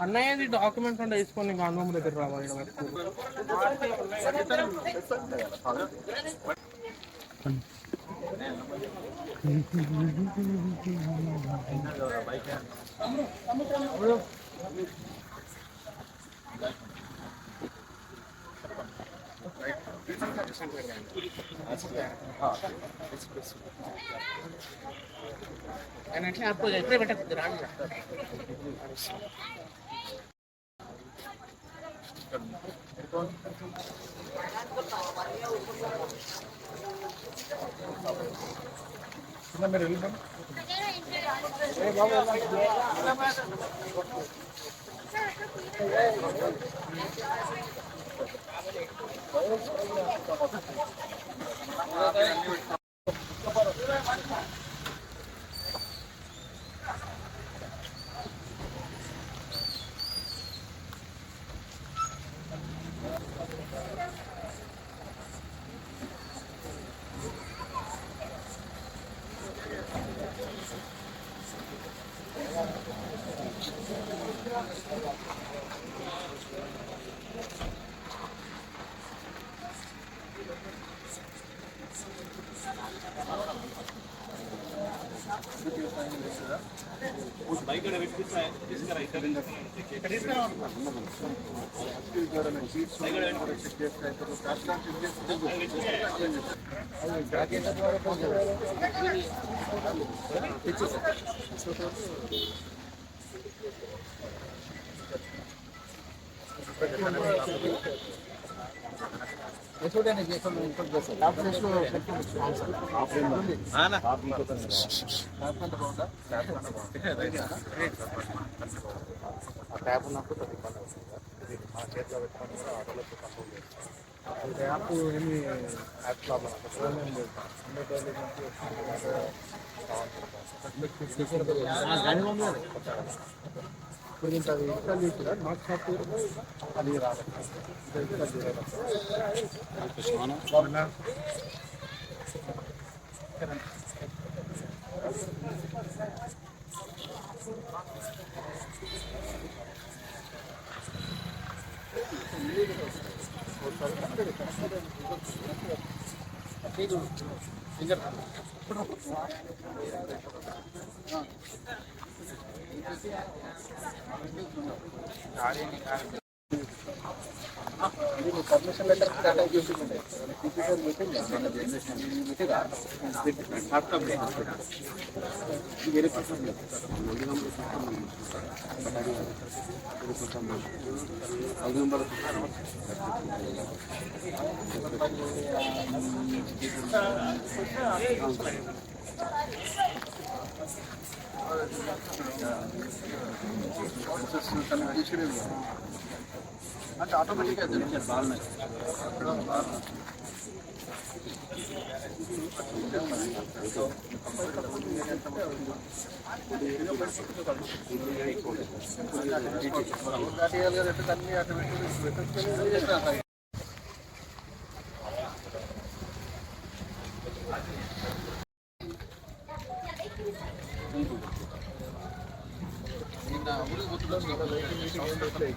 అన్నయ్యది documents అంటే తీసుకొని గాంధం దగ్గర రావాలి ఈడ వరకు. ఆయన ఎట్లా అప్పుడు ఎప్పుడే పెట్టదు రాండి మీరు ಬೈಕ್ಗಳ ಬಿಟ್ಬಿಟ್ರೆ ರಿಸ್ಕರ ಇದರಿಂದ Thank you. ట్యాబ్ ఉన్నప్పుడు కొద్దిగా ఇబ్బంది అవుతుంది సార్ ఇది మన చేతిలో పెట్టుకొని కూడా ఆటోలో కంట్రోల్ చేస్తాం ఇది యాప్ ఏమి యాప్ ప్రాబ్లం అంటే ఫోన్ ఏం లేదు అన్ని టైర్లు నుంచి ಕುರಿತಾಗಿ ಇಷ್ಟಲ್ಲಿ ಕೂಡ ನಾಲ್ಕು ಸಾಕು ಅಲ್ಲಿ Thank you. అది రాలేదు ఇది ఇన్స్టాల్ చేయలేదు పర్మిషన్ లెటర్ అటాచ్ చేసి అంటే ఆటోమేటిక్గా జరిగింది బాగా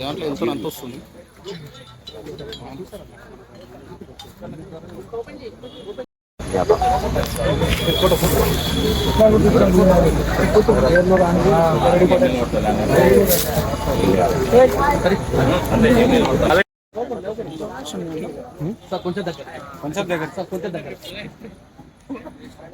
దాంట్లో ఎంత అంత వస్తుంది సార్ కొంచెం దగ్గర కొంచెం దగ్గర సార్ కొంచెం దగ్గర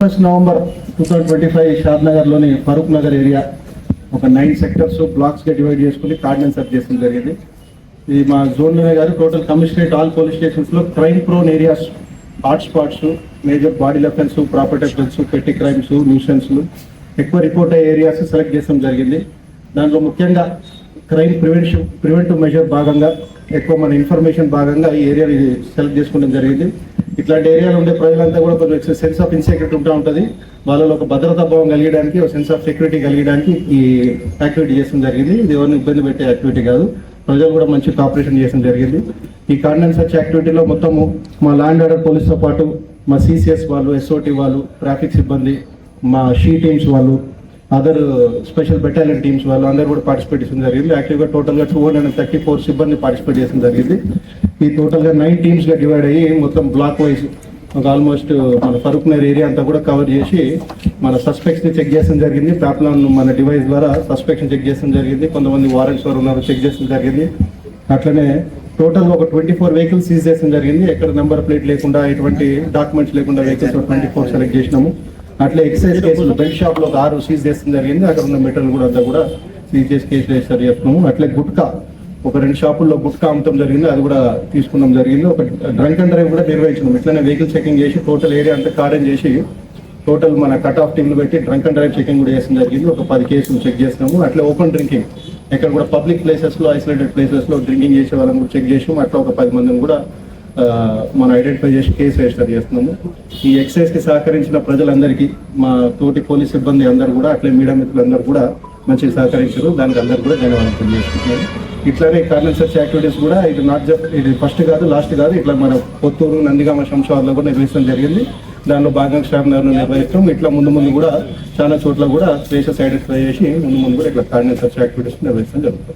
first November two thousand twenty five షాద్ నగర్లోని ఫరూక్ నగర్ ఏరియా ఒక నైన్ సెక్టర్స్ బ్లాక్స్గా డివైడ్ చేసుకుని కార్డినెన్స్ సెర్చ్ చేయడం జరిగింది. ఇది మా జోన్లోనే కాదు total commissionerate all police స్టేషన్స్లో crime prone areas hotspots major body offence property offence పెట్టి క్రైమ్స్ న్యూసెన్స్ ఎక్కువ రిపోర్ట్ అయ్యే ఏరియాస్ సెలెక్ట్ చేయడం జరిగింది. దాంట్లో ముఖ్యంగా క్రైమ్ ప్రివెన్షన్ ప్రివెంటివ్ మెజర్ భాగంగా ఎక్కువ మన ఇన్ఫర్మేషన్ భాగంగా ఈ ఏరియాని సెలెక్ట్ చేసుకోవడం జరిగింది. ఇట్లాంటి ఏరియాలో ఉండే ప్రజలంతా కూడా కొంచెం సెన్స్ ఆఫ్ ఇన్సెక్యూరిటీ ఉంటా ఉంటుంది. వాళ్ళలో ఒక భద్రతా భావం కలిగడానికి ఒక సెన్స్ ఆఫ్ సెక్యూరిటీ కలిగడానికి ఈ యాక్టివిటీ చేయడం జరిగింది. ఇది ఎవరిని ఇబ్బంది పెట్టే యాక్టివిటీ కాదు. ప్రజలు కూడా మంచి కాపరేషన్ చేయడం జరిగింది. ఈ కార్డినెన్స్ సర్చ్ యాక్టివిటీలో మొత్తము మా ల్యాండ్ ఆర్డర్ పోలీస్తో పాటు మా సిసిఎస్ వాళ్ళు ఎస్ఓటి వాళ్ళు ట్రాఫిక్ సిబ్బంది మా షీ టీమ్స్ వాళ్ళు అదర్ స్పెషల్ బెటాలియన్ టీమ్స్ వాళ్ళు అందరూ కూడా పార్టిసిపేట్ చేయడం జరిగింది. యాక్టివ్గా టోటల్గా two hundred and thirty four సిబ్బంది పార్టిసిపేట్ చేయడం జరిగింది. ఈ టోటల్గా నైన్ టీమ్స్గా డివైడ్ అయ్యి మొత్తం బ్లాక్ వైజ్ ఒక ఆల్మోస్ట్ మన ఫరూక్ నగర్ ఏరియా అంతా కూడా కవర్ చేసి మన సస్పెక్ట్స్ని చెక్ చేయడం జరిగింది. ప్యాప్లాన్ మన డివైస్ ద్వారా సస్పెక్ట్స్ చెక్ చేయడం జరిగింది. కొంతమంది వారెంట్స్ వారు ఉన్నారు చెక్ చేయడం జరిగింది. అట్లనే టోటల్ ఒక ట్వంటీ ఫోర్ వెహికల్స్ సీజ్ చేయడం జరిగింది. ఎక్కడ నెంబర్ ప్లేట్ లేకుండా ఎటువంటి డాక్యుమెంట్స్ లేకుండా వెహికల్స్ ట్వంటీ ఫోర్ సెలెక్ట్ చేసినాము. అట్లే ఎక్సైజ్ కేసులు బెల్ట్ షాప్లో ఒక ఆరు సీజ్ చేసిన జరిగింది. అక్కడ ఉన్న మెటీరియల్ కూడా అంతా కూడా సీజ్ చేసి కేసు రిజిస్టర్ చేస్తున్నాము. అట్లే గుట్కా ఒక రెండు షాపుల్లో గుట్కా అమ్మటం జరిగింది. అది కూడా తీసుకున్నాం జరిగింది. ఒక డ్రంక్ అండ్ డ్రైవ్ కూడా నిర్వహించినాం. ఇట్లనే వెహికల్ చెకింగ్ చేసి టోటల్ ఏరియా అంతా కార్డన్ చేసి టోటల్ మన కట్ ఆఫ్ టీంలు పెట్టి డ్రంక్ అండ్ డ్రైవ్ చెకింగ్ కూడా చేసిన జరిగింది. ఒక పది కేసులు చెక్ చేసినాము. అట్లే ఓపెన్ డ్రింకింగ్. ఎక్కడ కూడా పబ్లిక్ ప్లేసెస్లో ఐసోలేటెడ్ ప్లేసెస్లో డ్రింకింగ్ చేసే వాళ్ళని కూడా చెక్ చేసాము అట్లా ఒక పది మందిని కూడా మనం ఐడెంటిఫై చేసి కేసు రిజిస్టర్ చేస్తున్నాము. ఈ ఎక్సైజ్కి సహకరించిన ప్రజలందరికీ మా తోటి పోలీస్ సిబ్బంది అందరూ కూడా అట్లే మీడియా మిత్రులందరూ కూడా మంచిగా సహకరించారు. దానికి అందరూ కూడా ధన్యవాదాలు తెలియజేస్తున్నాను ఇట్లానే కార్నల్ సెర్చ్ యాక్టివిటీస్ కూడా ఇది నాట్ జస్ట్ ఇది ఫస్ట్ కాదు లాస్ట్ కాదు. ఇట్లా మన పొత్తూరు నందిగామ శంషాబాద్లో కూడా నిర్వహించడం జరిగింది. దానిలో భాగంగా స్టాఫ్ నిర్వహిస్తాం. ఇట్లా ముందు ముందు కూడా చాలా చోట్ల కూడా స్పేషస్ ఐడెంటిఫై చేసి ముందు ముందు కూడా ఇట్లా కార్నల్ సెర్చ్ యాక్టివిటీస్ నిర్వహించడం జరుగుతుంది.